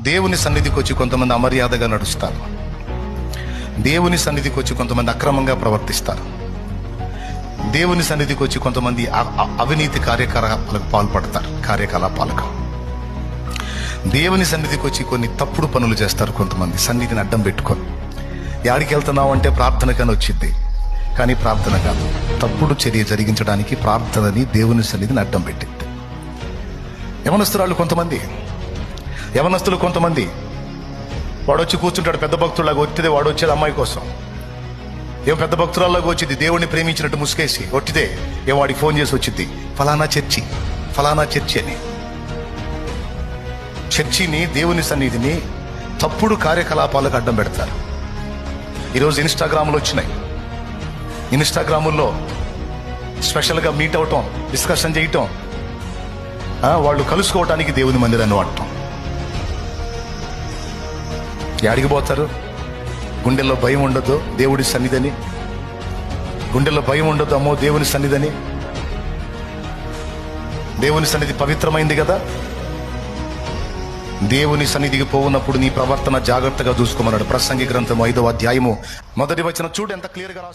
దేవుని సన్నిధికి వచ్చి కొంతమంది అమర్యాదగా నడుస్తారు. దేవుని సన్నిధికి వచ్చి కొంతమంది అక్రమంగా ప్రవర్తిస్తారు. దేవుని సన్నిధికి వచ్చి కొంతమంది అవినీతి కార్యకలాపాలకు పాల్పడతారు కార్యకలాపాలకు. దేవుని సన్నిధికి వచ్చి కొన్ని తప్పుడు పనులు చేస్తారు కొంతమంది సన్నిధిని అడ్డం పెట్టుకొని. యాడికి వెళ్తున్నావు అంటే ప్రార్థనకని వచ్చింది కానీ ప్రార్థన కాదు. తప్పుడు చర్య జరిగించడానికి ప్రార్థనని దేవుని సన్నిధిని అడ్డం పెట్టింది యవనస్తురాళ్ళు కొంతమంది యవనస్తులు కొంతమంది. వాడు వచ్చి కూర్చుంటాడు పెద్ద భక్తులాగా ఒట్టిదే వాడు వచ్చేది అమ్మాయి కోసం. ఏం పెద్ద భక్తురాల్లోకి వచ్చింది దేవుణ్ణి ప్రేమించినట్టు ముసుకేసి ఒట్టిదే ఏ వాడికి ఫోన్ చేసి వచ్చింది. ఫలానా చర్చి ఫలానా చర్చి అని. చర్చిని దేవుని సన్నిధిని తప్పుడు కార్యకలాపాలకు అడ్డం పెడతారు. ఈరోజు ఇన్స్టాగ్రామ్లు వచ్చినాయి. ఇన్స్టాగ్రాముల్లో స్పెషల్గా మీట్ అవటం డిస్కషన్ చేయటం వాళ్ళు కలుసుకోవటానికి దేవుని మందిరాన్ని వాడటం. యాడికి పోతారు గుండెల్లో భయం ఉండదు దేవుడి సన్నిధిని. గుండెల్లో భయం ఉండదు అమ్మో దేవుని సన్నిధిని. దేవుని సన్నిధి పవిత్రమైంది కదా. దేవుని సన్నిధికి పోవున్నప్పుడు నీ ప్రవర్తన జాగ్రత్తగా చూసుకోమన్నాడు. ప్రసంగి గ్రంథం ఐదవ అధ్యాయము. మొదటి వచ్చిన చూడు ఎంత క్లియర్గా రాసు